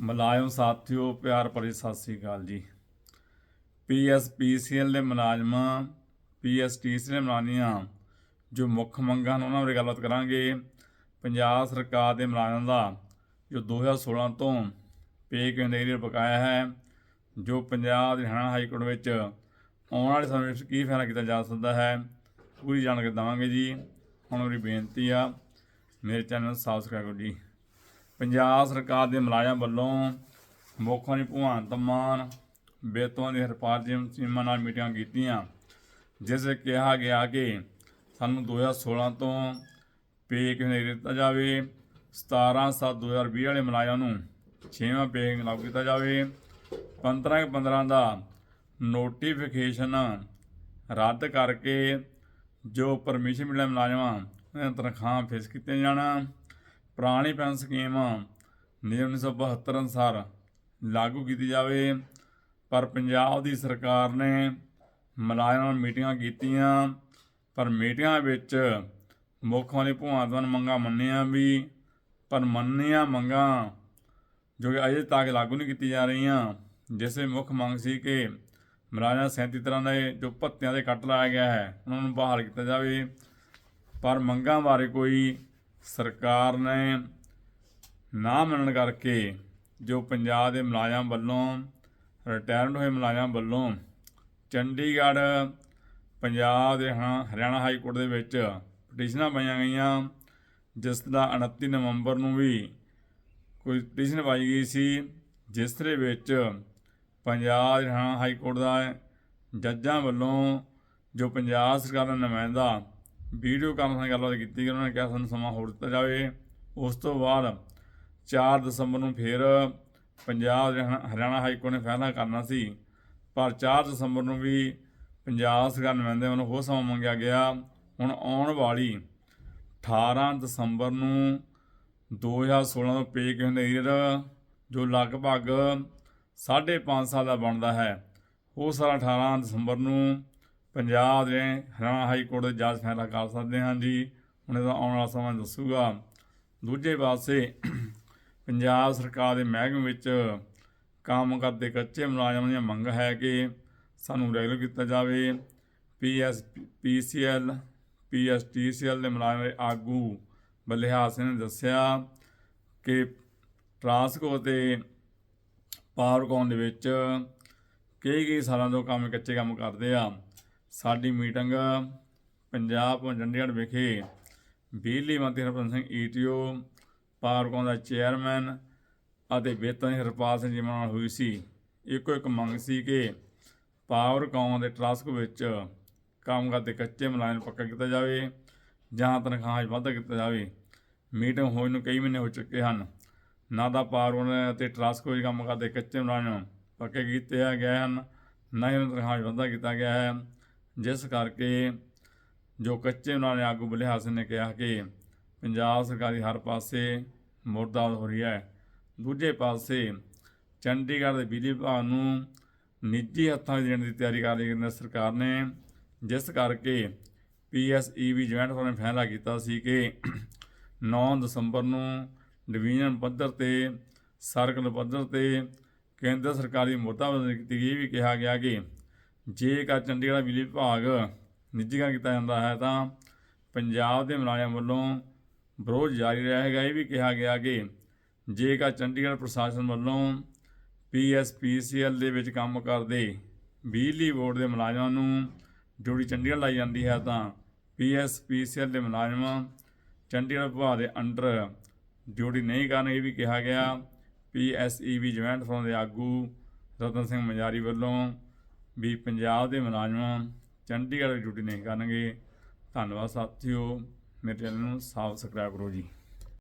ਮੁਲਾਜ਼ਮ ਸਾਥੀਓ, ਪਿਆਰ ਭਰੀ ਸਤਿ ਸ੍ਰੀ ਅਕਾਲ ਜੀ। ਪੀਐਸਪੀਸੀਐਲ ਦੇ ਮੁਲਾਜ਼ਮਾਂ ਪੀਐਸਟੀਸੀ ਦੇ ਮੁਲਾਜ਼ਮਾਂ ਜੋ ਮੁੱਖ ਮੰਗਾਂ ਹਨ ਉਹਨਾਂ ਬਾਰੇ ਗੱਲਬਾਤ ਕਰਾਂਗੇ। ਪੰਜਾਬ ਸਰਕਾਰ ਦੇ ਮੁਲਾਜ਼ਮਾਂ ਦਾ ਜੋ 2016 ਤੋਂ ਪੇ ਕੈਂਡੀਡੇਟ ਬਕਾਇਆ ਹੈ, ਜੋ ਪੰਜਾਬ ਦੇ ਹਰਿਆਣਾ ਹਾਈ ਕੋਰਟ ਵਿੱਚ ਆਉਣ ਵਾਲੇ ਸਮੇਂ ਵਿੱਚ ਕੀ ਫੈਸਲਾ ਕੀਤਾ ਜਾ ਸਕਦਾ ਹੈ, ਪੂਰੀ ਜਾਣਕਾਰੀ ਦੇਵਾਂਗੇ ਜੀ। ਹੁਣ ਮੇਰੀ ਬੇਨਤੀ ਆ, ਮੇਰੇ ਚੈਨਲ ਨੂੰ ਸਬਸਕ੍ਰਾਈਬ ਕਰੋ ਜੀ। ਪੰਜਾਬ ਸਰਕਾਰ ਦੇ ਮੁਲਾਜ਼ਮ ਵੱਲੋਂ ਮੁੱਖ ਮੰਤਰੀ ਭਗਵੰਤ ਮਾਨ ਬੇਤੋਂ ਦੀ ਹਰਪਾਲ ਜੀ ਸੀਮਾ ਨਾਲ ਮੀਟਿੰਗਾਂ ਕੀਤੀਆਂ, ਜਿਸ ਵਿੱਚ ਕਿਹਾ ਗਿਆ ਕਿ ਸਾਨੂੰ 2016 ਤੋਂ ਪੇ ਕਿਵੇਂ ਦਿੱਤਾ ਜਾਵੇ 17 7 2020 ਵਾਲੇ ਮੁਲਾਜ਼ਮਾਂ ਨੂੰ 6ਵਾਂ ਪੇ ਲਾਗੂ ਕੀਤਾ ਜਾਵੇ। 15 15 ਦਾ ਨੋਟੀਫਿਕੇਸ਼ਨ ਰੱਦ ਕਰਕੇ ਜੋ ਪਰਮਿਸ਼ਨ ਮਿਲਿਆ ਮੁਲਾਜ਼ਮਾਂ ਉਹਨਾਂ ਤਨਖਾਹਾਂ ਫਿਕਸ ਕੀਤੀਆਂ ਜਾਣਾ। ਪੁਰਾਣੀ ਪੈਨਸ਼ਨ ਸਕੀਮ ਨਿਯਮ 1972 ਅਨੁਸਾਰ ਲਾਗੂ ਕੀਤੀ ਜਾਵੇ, ਪਰ ਪੰਜਾਬ ਦੀ ਸਰਕਾਰ ਨੇ ਮੁਲਾਜ਼ਮਾਂ ਨਾਲ ਮੀਟਿੰਗਾਂ ਕੀਤੀਆਂ। ਪਰ ਮੀਟਿੰਗਾਂ ਵਿੱਚ ਮੁੱਖ ਮੰਤਰੀ ਭਗਵੰਤ ਮਾਨ ਮੰਗਾਂ ਮੰਨੀਆਂ ਵੀ, ਪਰ ਮੰਨੀਆਂ ਮੰਗਾਂ ਜੋ ਕਿ ਅਜੇ ਤੱਕ ਲਾਗੂ ਨਹੀਂ ਕੀਤੀ ਜਾ ਰਹੀਆਂ। ਜਿਸ ਵਿੱਚ ਮੁੱਖ ਮੰਗ ਸੀ ਕਿ ਮੁਲਾਜ਼ਮਾਂ 37 ਤਰ੍ਹਾਂ ਦੇ ਜੋ ਭੱਤਿਆਂ ਦੇ ਕੱਟ ਲਾਇਆ ਗਿਆ ਹੈ, ਉਹਨਾਂ ਨੂੰ ਬਹਾਲ ਕੀਤਾ ਜਾਵੇ। ਪਰ ਮੰਗਾਂ ਬਾਰੇ ਕੋਈ ਸਰਕਾਰ ਨੇ ਨਾ ਮੰਨਣ ਕਰਕੇ ਜੋ ਪੰਜਾਬ ਦੇ ਮੁਲਾਜ਼ਮ ਵੱਲੋਂ ਰਿਟਾਇਰਡ ਹੋਏ ਮੁਲਾਜ਼ਮ ਵੱਲੋਂ ਚੰਡੀਗੜ੍ਹ, ਪੰਜਾਬ ਦੇ ਹਨਾ- ਹਰਿਆਣਾ ਹਾਈ ਕੋਰਟ ਦੇ ਵਿੱਚ ਪਟੀਸ਼ਨਾਂ ਪਾਈਆਂ ਗਈਆਂ, ਜਿਸ ਦਾ 29 ਨਵੰਬਰ ਨੂੰ ਵੀ ਕੋਈ ਪਟੀਸ਼ਨ ਪਾਈ ਗਈ ਸੀ, ਜਿਸ ਦੇ ਵਿੱਚ ਪੰਜਾਬ ਹਰਿਆਣਾ ਹਾਈ ਕੋਰਟ ਦਾ ਜੱਜਾਂ ਵੱਲੋਂ ਜੋ ਪੰਜਾਬ ਸਰਕਾਰ ਦਾ ਨੁਮਾਇੰਦਾ ਵੀਡੀਓ ਕਾਨਫਰੰਸ ਨਾਲ ਗੱਲਬਾਤ ਕੀਤੀ ਕਿ ਉਹਨਾਂ ਨੇ ਕਿਹਾ ਸਾਨੂੰ ਸਮਾਂ ਹੋਰ ਦਿੱਤਾ ਜਾਵੇ। ਉਸ ਤੋਂ ਬਾਅਦ 4 ਦਸੰਬਰ ਨੂੰ ਫਿਰ ਪੰਜਾਬ ਹਰਿਆਣਾ- ਹਰਿਆਣਾ ਹਾਈ ਕੋਰਟ ਨੇ ਫੈਸਲਾ ਕਰਨਾ ਸੀ। ਪਰ 4 ਦਸੰਬਰ ਨੂੰ ਵੀ ਪੰਜਾਬ ਸਰਕਾਰ ਨੁਮਾਇੰਦੇ ਵੱਲੋਂ ਹੋਰ ਸਮਾਂ ਮੰਗਿਆ ਗਿਆ। ਹੁਣ ਆਉਣ ਵਾਲੀ 18 ਦਸੰਬਰ ਨੂੰ 2016 ਤੋਂ ਪੇ ਕੈਂਡੀਡੇਟ ਜੋ ਲਗਭਗ 5.5 ਸਾਲ ਦਾ ਬਣਦਾ ਹੈ। ਉਹ ਸਾਰਾ 18 ਦਸੰਬਰ ਨੂੰ ਪੰਜਾਬ ਦੇ ਹਰਿਆਣਾ ਹਾਈ ਕੋਰਟ ਦੇ ਜੱਜ ਫੈਸਲਾ ਕਰ ਸਕਦੇ ਹਨ ਜੀ। ਹੁਣ ਇਹਦਾ ਆਉਣ ਵਾਲਾ ਸਮਾਂ ਦੱਸੂਗਾ। ਦੂਜੇ ਪਾਸੇ ਪੰਜਾਬ ਸਰਕਾਰ ਦੇ ਮਹਿਕਮੇ ਵਿੱਚ ਕੰਮ ਕਰਦੇ ਕੱਚੇ ਮੁਲਾਜ਼ਮਾਂ ਦੀ ਮੰਗ ਹੈ ਕਿ ਸਾਨੂੰ ਰੈਗੂਲਰ ਕੀਤਾ ਜਾਵੇ। ਪੀਐਸ, ਪੀਸੀਐਲ, ਪੀਐਸਟੀਸੀਐਲ ਦੇ ਮੁਲਾਜ਼ਮ ਦੇ ਆਗੂ ਬਲਿਹਾਰ ਨੇ ਦੱਸਿਆ ਕਿ ਟਰਾਂਸਕੋ ਤੇ ਪਾਵਰਕੌਨ ਦੇ ਵਿੱਚ ਕਈ ਕਈ ਸਾਲਾਂ ਤੋਂ ਕੰਮ ਕੱਚੇ ਕੰਮ ਕਰਦੇ ਆ। ਸਾਡੀ ਮੀਟਿੰਗ ਪੰਜਾਬ ਚੰਡੀਗੜ੍ਹ ਵਿਖੇ ਬਿਜਲੀ ਮੰਤਰੀ ਹਰਪ੍ਰੀਤ ਸਿੰਘ ਈਟੀਓ ਪਾਵਰਕੌਮ ਦਾ ਚੇਅਰਮੈਨ ਅਤੇ ਵੇਤਨ ਹਰਪਾਲ ਸਿੰਘ ਜੀ ਨਾਲ ਹੋਈ ਸੀ। ਇੱਕੋ ਇੱਕ ਮੰਗ ਸੀ ਕਿ ਪਾਵਰਕੌਮ ਦੇ ਟਰਾਸਕੋ ਵਿੱਚ ਕੰਮ ਕਰਦੇ ਕੱਚੇ ਮੁਲਾਜ਼ਮ ਪੱਕਾ ਕੀਤਾ ਜਾਵੇ ਜਾਂ ਤਨਖਾਹਾਂ 'ਚ ਵਾਧਾ ਕੀਤਾ ਜਾਵੇ। ਮੀਟਿੰਗ ਹੋਈ ਨੂੰ ਕਈ ਮਹੀਨੇ ਹੋ ਚੁੱਕੇ ਹਨ। ਨਾ ਦਾ ਪਾਵਰਕੌਨ ਅਤੇ ਟਰਾਸਕੋ ਵਿੱਚ ਕੰਮ ਕਰਦੇ ਕੱਚੇ ਮੁਲਾਜ਼ਮ ਪੱਕੇ ਕੀਤੇ ਆ ਗਏ ਹਨ, ਨਾ ਹੀ ਉਹਨਾਂ ਤਨਖਾਹਾਂ 'ਚ ਵਾਧਾ ਕੀਤਾ ਗਿਆ ਹੈ। ਜਿਸ ਕਰਕੇ ਜੋ ਕੱਚੇ ਉਹਨਾਂ ਨੇ ਆਗੂ ਬਲਿਹਾਰ ਸਿੰਘ ਨੇ ਕਿਹਾ ਕਿ ਪੰਜਾਬ ਸਰਕਾਰੀ ਹਰ ਪਾਸੇ ਮੁਰਦਾਬਾਦ ਹੋ ਰਹੀ ਹੈ। ਦੂਜੇ ਪਾਸੇ ਚੰਡੀਗੜ੍ਹ ਦੇ ਬਿਜਲੀ ਵਿਭਾਗ ਨੂੰ ਨਿੱਜੀ ਹੱਥਾਂ ਦੇਣ ਦੀ ਤਿਆਰੀ ਕਰ ਰਹੀ ਹੈ ਸਰਕਾਰ ਨੇ, ਜਿਸ ਕਰਕੇ ਪੀਐਸਈਬੀ ਜੁਆਇੰਟ ਫੋਰਮ ਨੇ ਫੈਸਲਾ ਕੀਤਾ ਸੀ ਕਿ 9 ਦਸੰਬਰ ਨੂੰ ਡਿਵੀਜ਼ਨ ਪੱਧਰ ਤੇ, ਸਰਕਲ ਪੱਧਰ ਤੇ ਕੇਂਦਰ ਸਰਕਾਰੀ ਦੀ ਮੁਰਦਾਬਾਦ ਕੀਤੀ ਗਈ। ਵੀ ਕਿਹਾ ਗਿਆ ਕਿ ਜੇਕਰ ਚੰਡੀਗੜ੍ਹ ਬਿਜਲੀ ਵਿਭਾਗ ਨਿੱਜੀਕਰਨ ਕੀਤਾ ਜਾਂਦਾ ਹੈ, ਤਾਂ ਪੰਜਾਬ ਦੇ ਮੁਲਾਜ਼ਮ ਵੱਲੋਂ ਵਿਰੋਧ ਜਾਰੀ ਰਹੇਗਾ ਇਹ ਵੀ ਕਿਹਾ ਗਿਆ ਕਿ ਜੇਕਰ ਚੰਡੀਗੜ੍ਹ ਪ੍ਰਸ਼ਾਸਨ ਵੱਲੋਂ ਪੀਐਸਪੀਸੀਐਲ ਦੇ ਵਿੱਚ ਕੰਮ ਕਰਦੇ ਬਿਜਲੀ ਬੋਰਡ ਦੇ ਮੁਲਾਜ਼ਮਾਂ ਨੂੰ ਡਿਊਟੀ ਚੰਡੀਗੜ੍ਹ ਲਾਈ ਜਾਂਦੀ ਹੈ, ਤਾਂ ਪੀਐਸਪੀਸੀਐਲ ਦੇ ਮੁਲਾਜ਼ਮ ਚੰਡੀਗੜ੍ਹ ਵਿਭਾਗ ਦੇ ਅੰਡਰ ਡਿਊਟੀ ਨਹੀਂ ਕਰਨ ਇਹ ਵੀ ਕਿਹਾ ਗਿਆ ਪੀਐਸਈਬੀ ਜੁਆਇੰਟ ਫੋਰਮ ਦੇ ਆਗੂ ਰਤਨ ਸਿੰਘ ਮਜਾਰੀ ਵੱਲੋਂ ਵੀ ਪੰਜਾਬ ਦੇ ਮੁਲਾਜ਼ਮ ਚੰਡੀਗੜ੍ਹ ਵਿੱਚ ਡਿਊਟੀ ਨਹੀਂ ਕਰਨਗੇ। ਧੰਨਵਾਦ ਸਾਥੀਓ। ਮੇਰੇ ਚੈਨਲ ਨੂੰ ਸਬਸਕ੍ਰਾਈਬ ਕਰੋ ਜੀ।